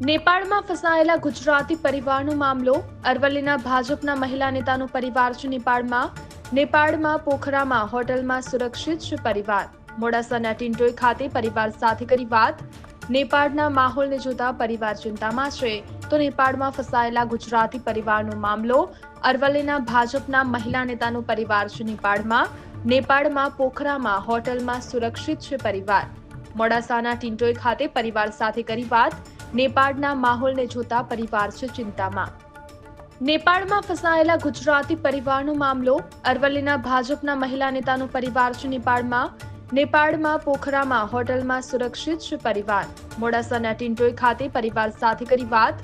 નેપાળમાં ફસાયેલા ગુજરાતી પરિવારનો મામલો, અરવલ્લીના ભાજપના મહિલા નેતાનો પરિવાર છે નેપાળમાં. નેપાળમાં પોખરામાં, હોટલમાં સુરક્ષિત છે પરિવાર. મોડાસાના ટિન્ટોઈ ખાતે પરિવાર સાથે કરી વાત. નેપાળના માહોલને જોતા પરિવાર ચિંતામાં છે. તો નેપાળમાં ફસાયેલા ગુજરાતી પરિવારનો મામલો, અરવલ્લીના ભાજપના મહિલા નેતાનો પરિવાર છે નેપાળમાં. નેપાળમાં પોખરામાં, હોટલમાં સુરક્ષિત છે પરિવાર. મોડાસાના ટિન્ટોઈ ખાતે પરિવાર સાથે કરી વાત. નેપાળના માહોલને જોતા પરિવાર છે ચિંતામાં. નેપાળમાં ફસાયેલા ગુજરાતી પરિવારનો મામલો, અરવલ્લીના ભાજપના મહિલા નેતાનું પરિવાર છે નેપાળમાં નેપાળમાં પોખરામાં, હોટલમાં સુરક્ષિત છે પરિવાર. મોડાસાના ટિન્ટોઈ ખાતે પરિવાર સાથે કરી વાત.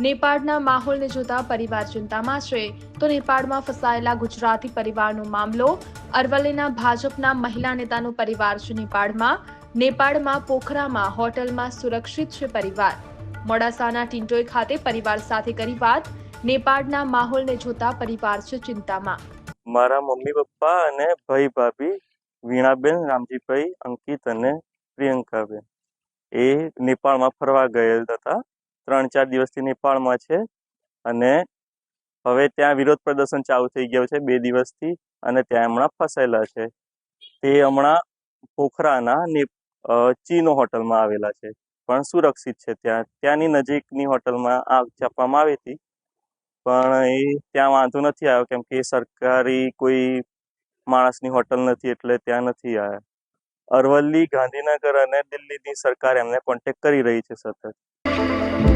નેપાળના માહોલને જોતા પરિવાર ચિંતામાં છે. તો નેપાળમાં ફસાયેલા ગુજરાતી પરિવારનો મામલો, અરવલ્લીના ભાજપના મહિલા નેતાનું પરિવાર છે નેપાળમાં નેપાળમાં પોખરામાં, હોટલમાં સુરક્ષિત છે પરિવાર. મોડાસાના ટિન્ટોઈ ખાતે પરિવાર સાથે કરી વાત. નેપાળના માહોલને જોતા પરિવાર છે ચિંતામાં. મારા મમ્મી પપ્પા અને ભાઈ ભાભી, વીણાબેન, રામજીભાઈ, અંકિત અને પ્રિયંકાબેન. એ નેપાળમાં ફરવા ગયેલ હતા. ત્રણ ચાર દિવસથી નેપાળમાં છે અને હવે ત્યાં વિરોધ પ્રદર્શન ચાલુ થઈ ગયું છે બે દિવસથી અને ત્યાં હમણાં ફસાયેલા છે. તે હમણાં પોખરાના ચીનો હોટલમાં આવેલા છે. પણ સુરક્ષિત છે ત્યાં. ત્યાંની નજીકની હોટલમાં આપવામાં આવી હતી. પણ એ ત્યાં વાંધો નથી આવ્યો, કેમ કે સરકારી કોઈ માણસની હોટલ નથી, એટલે ત્યાં નથી આવ્યા. અરવલ્લી ગાંધીનગર અને દિલ્હીની સરકાર એમને કોન્ટેક્ટ કરી રહી છે સતત.